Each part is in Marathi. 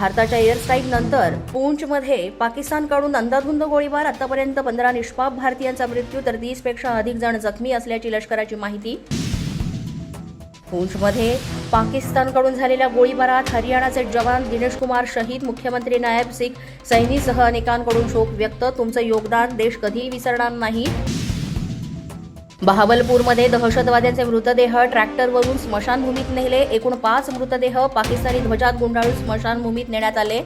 भारताच्या एअरस्ट्राईक नंतर पूंचमध्ये पाकिस्तानकडून अंधाधुंद गोळीबार आतापर्यंत पंधरा निष्पाप भारतीयांचा मृत्यू तर तीसपेक्षा अधिक जण जखमी असल्याची लष्कराची माहिती. पूंचमध्ये पाकिस्तानकडून झालेल्या गोळीबारात हरियाणाचे जवान दिनेश कुमार शहीद मुख्यमंत्री नायब सिंग सैनीसह अनेकांकडून शोक व्यक्त. तुमचं योगदान देश कधीही विसरणार नाही. बहावलपूरमध्ये दहशतवाद्यांचे मृतदेह ट्रॅक्टरवरून स्मशानभूमीत नेले. एकूण पाच मृतदेह पाकिस्तानी ध्वजात गुंडाळून स्मशानभूमीत नेण्यात आले.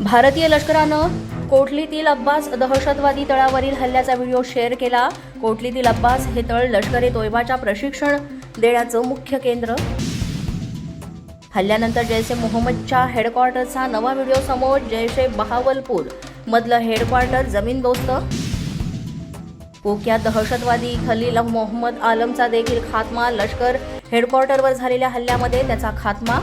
भारतीय लष्करानं कोटलीतील अब्बास दहशतवादी तळावरील हल्ल्याचा व्हिडिओ शेअर केला. कोटलीतील अब्बास हे तळ लष्करे तोयबाच्या प्रशिक्षण देण्याचं मुख्य केंद्र. हल्ल्यानंतर जैसे मोहम्मदच्या हेडक्वार्टरचा नवा व्हिडिओ समोर जैश ए बहावलपूर मधलं हेडक्वार्टर जमीनदोस्त कुख्यात दहशतवादी खलील मोहम्मद आलमचा देखील खात्मा. लष्कर हेडक्वार्टरवर झालेल्या हल्ल्यामध्ये त्याचा खात्मा.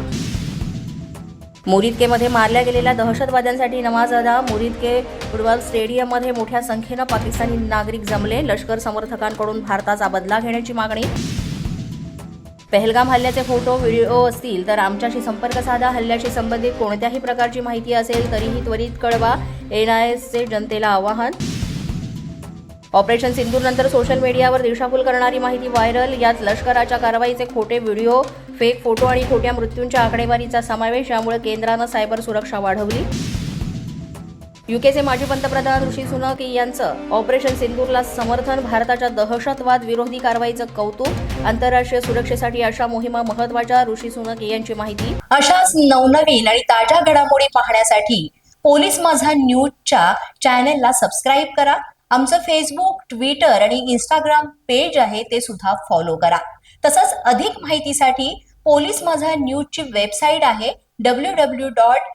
मुरिदकेमध्ये मारल्या गेलेल्या दहशतवाद्यांसाठी नमाज अदा मुरिदके फुटबॉल स्टेडियममध्ये मोठ्या संख्येनं पाकिस्तानी नागरिक जमले. लष्कर समर्थकांकडून भारताचा बदला घेण्याची मागणी. पहलगाम हल्ल्याचे फोटो व्हिडिओ असतील तर आमच्याशी संपर्क साधा. हल्ल्याशी संबंधित कोणत्याही प्रकारची माहिती असेल तरीही त्वरित कळवा. एन आय एसचे जनतेला आवाहन. ऑपरेशन सिंदूरनंतर सोशल मीडियावर दिशाभूल करणारी माहिती व्हायरल. यात लष्कराच्या कारवाईचे खोटे व्हिडिओ फेक फोटो आणि खोट्या मृत्यूंच्या आकडेवारीचा समावेश यामुळे केंद्रानं सायबर सुरक्षा वाढवली. युकेचे माजी पंतप्रधान ऋषी सुनक यांचं ऑपरेशन सिंदूरला समर्थन भारताच्या दहशतवाद विरोधी कारवाईचं कौतुक आंतरराष्ट्रीय सुरक्षेसाठी अशा मोहिमा महत्त्वाच्या ऋषी सुनक यांची माहिती. अशाच नवनवीन आणि ताज्या घडामोडी पाहण्यासाठी पोलीस माझा न्यूजच्या चॅनेलला सबस्क्राईब करा. आमचं फेसबुक ट्विटर आणि इंस्टाग्राम पेज आहे ते सुद्धा फॉलो करा. तसंच अधिक माहितीसाठी पोलीस माझा न्यूजची वेबसाईट आहे डब्ल्यू डब्ल्यू डॉट